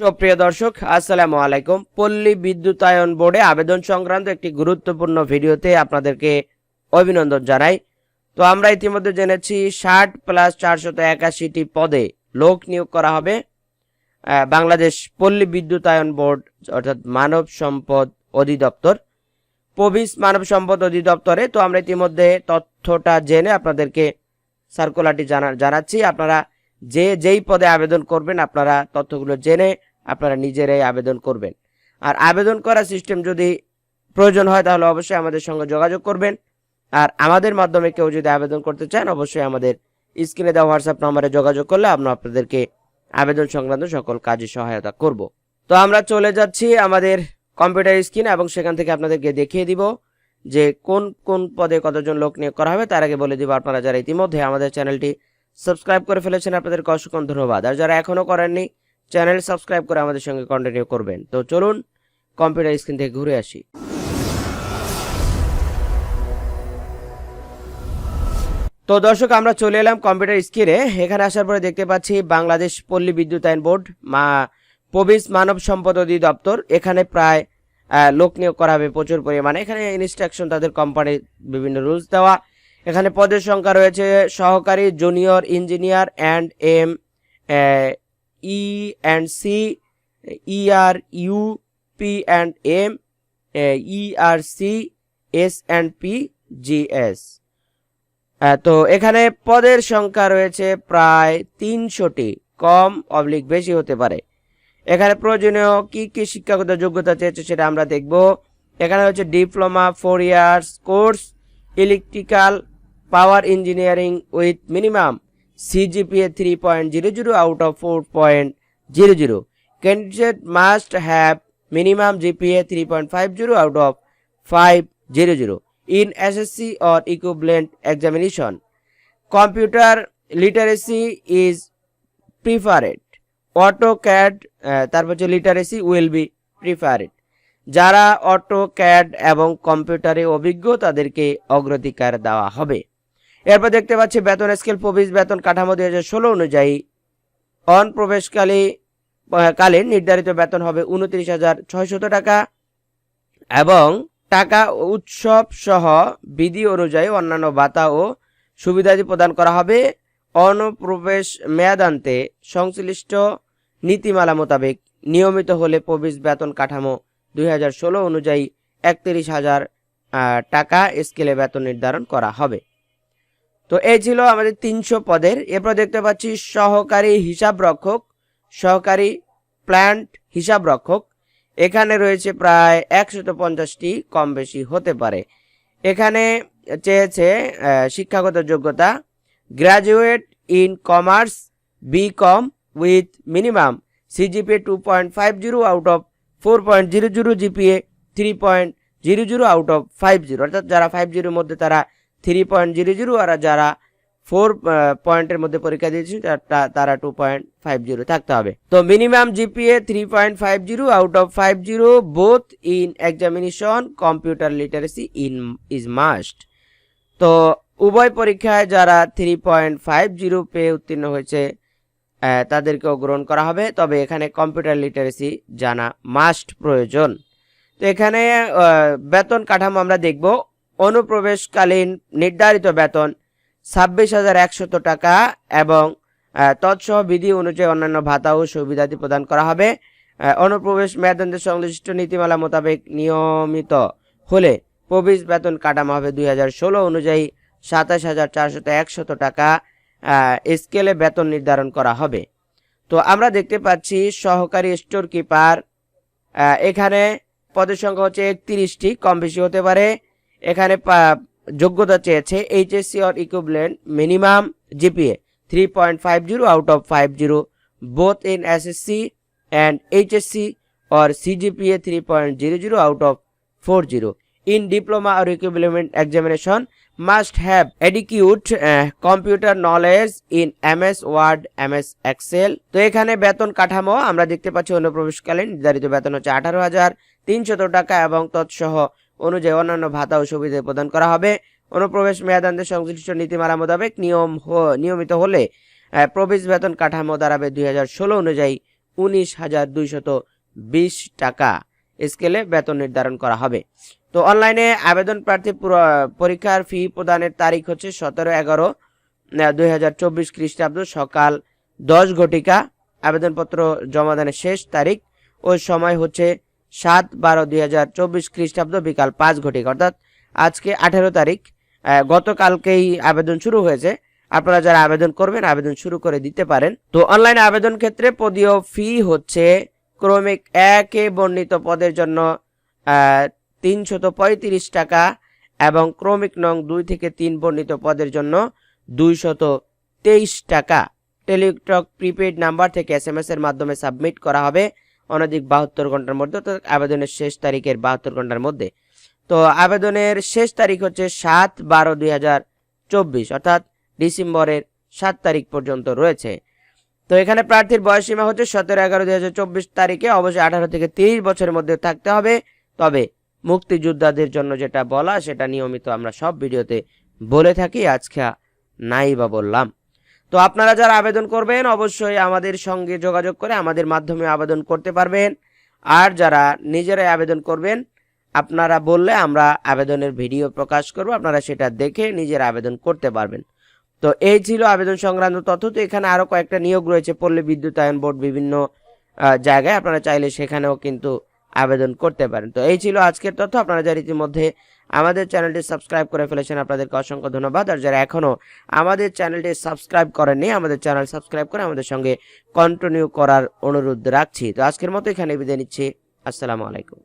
সুপ্রিয় দর্শক, আসসালামু আলাইকুম। পল্লী বিদ্যুতায়ন বোর্ডে আবেদন সংক্রান্ত একটি গুরুত্বপূর্ণ ভিডিওতে আপনাদেরকে অভিনন্দন জানাই। তো আমরা ইতিমধ্যে জেনেছি, ষাট প্লাস চারশত একাশিটি পদে লোক নিয়োগ করা হবে। বাংলাদেশ পল্লী বিদ্যুতায়ন বোর্ড, অর্থাৎ মানব সম্পদ অধিদপ্তর। পবিস মানব সম্পদ অধিদপ্তরে, তো আমরা ইতিমধ্যে তথ্যটা জেনে আপনাদেরকে সার্কুলারটি জানা, জানাচ্ছি। আপনারা যে, যেই পদে আবেদন করবেন, আপনারা তথ্যগুলো জেনে আপনারা নিজেরাই আবেদন করবেন। আর আবেদন করার সিস্টেম যদি প্রয়োজন হয়, তাহলে অবশ্যই আমাদের সঙ্গে যোগাযোগ করবেন। আর আমাদের মাধ্যমে কেউ যদি আবেদন করতে চান, অবশ্যই আমাদের স্ক্রিনে দেওয়া হোয়াটসঅ্যাপ নম্বরে যোগাযোগ করলে আমরা আপনাদেরকে আবেদন সংক্রান্ত সকল কাজে সহায়তা করব। তো আমরা চলে যাচ্ছি আমাদের কম্পিউটার স্ক্রিন এবং সেখান থেকে আপনাদেরকে দেখিয়ে দিব যে কোন কোন পদে কতজন লোক নিয়োগ করা হবে। তার আগে বলে দিব আপনারা যারা ইতিমধ্যে আমাদের চ্যানেলটি সাবস্ক্রাইব করে ফেলেছেন, আপনাদেরকে অসংখ্য ধন্যবাদ। আর যারা এখনও করেননি চ্যানেল সাবস্ক্রাইব করে আমাদের সঙ্গে কন্টিনিউ করবেন। তো চলুন কম্পিউটার স্ক্রিন থেকে ঘুরে আসি। তো দর্শক, আমরা চলে এলাম কম্পিউটার স্ক্রিনে এখানে আসার পরে দেখতে পাচ্ছি বাংলাদেশ পল্লী বিদ্যুতায়ন বোর্ড, মা পবিস মানব সম্পদ অধিদপ্তর। এখানে প্রায় লোক নিয়োগ করা হবে প্রচুর পরিমাণে। এখানে ইনস্ট্রাকশন তাদের কোম্পানির বিভিন্ন রুলস দেওয়া। এখানে পদের সংখ্যা রয়েছে সহকারী junior engineer and M E and C ER U P and M ER C S and P G S তো এখানে পদের সংখ্যা রয়েছে প্রায় তিনশোটি, কম, অবলিক, বেশি হতে পারে। এখানে প্রয়োজনীয় কি কি শিক্ষাগত যোগ্যতা চেয়েছে সেটা আমরা দেখব। এখানে হচ্ছে diploma, four years course, electrical, power engineering with minimum must have minimum GPA three point five zero out of five zero zero in SSC or equivalent examination computer literacy is preferred auto CAD তারপর হচ্ছে literacy will be preferred যারা auto CAD এবং কম্পিউটারে অভিজ্ঞ, তাদেরকে অগ্রাধিকার দেওয়া হবে। এরপর দেখতে পাচ্ছি বেতন স্কেল প্রবেশ বেতন কাঠামো দুই হাজার ষোলো অনুযায়ী অনপ্রবেশকালী কালীন নির্ধারিত বেতন হবে উনত্রিশ হাজার ছয়শত টাকা এবং টাকা উৎসব সহ বিধি অনুযায়ী অন্যান্য ভাতা ও সুবিধাদি প্রদান করা হবে। অনুপ্রবেশ মেয়াদান্তে সংশ্লিষ্ট নীতিমালা মোতাবেক নিয়মিত হলে প্রবেশ বেতন কাঠামো দুই হাজার ষোলো অনুযায়ী একত্রিশ হাজার টাকা স্কেলে বেতন নির্ধারণ করা হবে। তো এই ছিল আমাদের তিনশো পদের। এরপর দেখতে পাচ্ছি সহকারী হিসাব রক্ষক, সহকারী প্ল্যান্ট হিসাব রক্ষক। এখানে রয়েছে প্রায় একশত পঞ্চাশটি কম বেশি হতে পারে। এখানে চেয়েছে শিক্ষাগত যোগ্যতা graduate in commerce B com with minimum CGPA two point five zero out of four point zero zero GPA three point zero zero out of five zero অর্থাৎ যারা ফাইভ জিরোর মধ্যে তারা থ্রি পয়েন্ট জিরো জিরো আর যারা four পয়েন্টের মধ্যে পরীক্ষা দিয়েছে তারা টু পয়েন্ট ফাইভ জিরো থাকতে হবে। তো minimum GPA three point five zero out of five zero both in examination computer literacy in is must তো উভয় পরীক্ষায় যারা থ্রি পয়েন্ট ফাইভ জিরো পেয়ে উত্তীর্ণ হয়েছে তাদেরকেও গ্রহণ করা হবে। তবে এখানে কম্পিউটার লিটারেসি জানা মাস্ট প্রয়োজন। তো এখানে বেতন কাঠামো আমরা দেখব। অনুপ্রবেশকালীন নির্ধারিত বেতন ছাব্বিশ হাজার একশত টাকা এবং তৎসহ বিধি অনুযায়ী অন্যান্য ভাতা ও সুবিধাদি প্রদান করা হবে। অনুপ্রবেশ মেয়াদান্তে সংশ্লিষ্ট নীতিমালা মোতাবেক নিয়মিত হলে প্রবেশ বেতন কাঠামো হবে দুই হাজার ষোলো অনুযায়ী সাতাশ হাজার চারশত একশত টাকা স্কেলে বেতন নির্ধারণ করা হবে। তো আমরা দেখতে পাচ্ছি সহকারী স্টোর কিপার এখানে পদের সংখ্যা হচ্ছে একত্রিশটি কম বেশি হতে পারে এখানে যোগ্যতা চেয়েছে HSC or equivalent minimum GPA three point five zero out of five zero both in SSC and HSC or CGPA three point zero zero out of four zero in diploma or equivalent examination must have adequate computer knowledge in MS word MS excel তো এখানে বেতন কাঠামো আমরা দেখতে পাচ্ছি অনুপ্রবেশকালীন, নির্ধারিত বেতন হচ্ছে আঠারো হাজার তিনশত টাকা এবং তৎসহ অনুযায়ী অন্যান্য ভাতা ও সুবিধা প্রদান করা হবে। অনুপ্রবেশ মেয়াদান্তে সংশ্লিষ্ট নীতিমালা মোতাবেক নিয়ম নিয়মিত হলে প্রবেশ বেতন কাঠামো দাঁড়াবে দুই হাজার ষোলো অনুযায়ী উনিশ হাজার দুইশত বিশ টাকা। স্কেলে বেতন নির্ধারণ করা হবে। তো অনলাইনে আবেদন প্রার্থী পরীক্ষার ফি প্রদানের তারিখ হচ্ছে সতেরো এগারো দুই হাজার চব্বিশ খ্রিস্টাব্দ সকাল দশ ঘটিকা। আবেদনপত্র জমাদানের শেষ তারিখ ও সময় হচ্ছে সাত বারো দুই হাজার চব্বিশ খ্রিস্টাব্দ বিকাল পাঁচ ঘটিকা। অর্থাৎ আজকে আঠেরো তারিখ। গতকালকেই আবেদন শুরু হয়েছে। আপনারা যারা আবেদন করবেন, আবেদন শুরু করে দিতে পারেন। তো অনলাইন আবেদন ক্ষেত্রে পদীয় ফি হচ্ছে ক্রমিক একে বর্ণিত পদের জন্য তিনশত পঁয়ত্রিশ টাকা এবং ক্রমিক নং দুই থেকে তিন বর্ণিত পদের জন্য দুইশত তেইশ টাকা। টেলিটক প্রিপেড নাম্বার থেকে এস এর মাধ্যমে সাবমিট করা হবে। অনধিক বাহাত্তর ঘণ্টার মধ্যে, অর্থাৎ আবেদনের শেষ তারিখের বাহাত্তর ঘণ্টার মধ্যে। তো আবেদনের শেষ তারিখ হচ্ছে সাত বারো দুই হাজার চব্বিশ, অর্থাৎ ডিসেম্বরের সাত তারিখ পর্যন্ত রয়েছে। তো এখানে প্রার্থীর বয়সসীমা হচ্ছে সতেরো এগারো দুই হাজার চব্বিশ তারিখে, অবশ্যই আঠারো থেকে তিরিশ বছরের মধ্যে থাকতে হবে। তবে মুক্তিযোদ্ধাদের জন্য যেটা বলা, সেটা নিয়মিত আমরা সব ভিডিওতে বলে থাকি। আজকে নাই বা বললাম। তো আপনারা যারা আবেদন করবেন, অবশ্যই আমাদের সঙ্গে যোগাযোগ করে আমাদের মাধ্যমে আবেদন করতে পারবেন। আর যারা নিজেরাই আবেদন করবেন, আপনারা বললে আমরা আবেদনের ভিডিও প্রকাশ করব, আপনারা সেটা দেখে নিজের আবেদন করতে পারবেন। তো এই ছিল আবেদন সংক্রান্ত তথ্য। তো এখানে আরও কয়েকটা নিয়োগ রয়েছে, পল্লী বিদ্যুতায়ন বোর্ড বিভিন্ন জায়গায়। আপনারা চাইলে সেখানেও কিন্তু আবেদন করতে পারেন। তো এই ছিল আজকের তথ্য। আপনারা যারা ইতিমধ্যে আমাদের চ্যানেলটি সাবস্ক্রাইব করে ফেলেছেন, আপনাদেরকে অসংখ্য ধন্যবাদ। আর যারা এখনও আমাদের চ্যানেলটি সাবস্ক্রাইব করেননি, আমাদের চ্যানেল সাবস্ক্রাইব করে আমাদের সঙ্গে কন্টিনিউ করার অনুরোধ রাখছি। তো আজকের মতো এখানে বিদায় নিচ্ছি। আসসালামু আলাইকুম।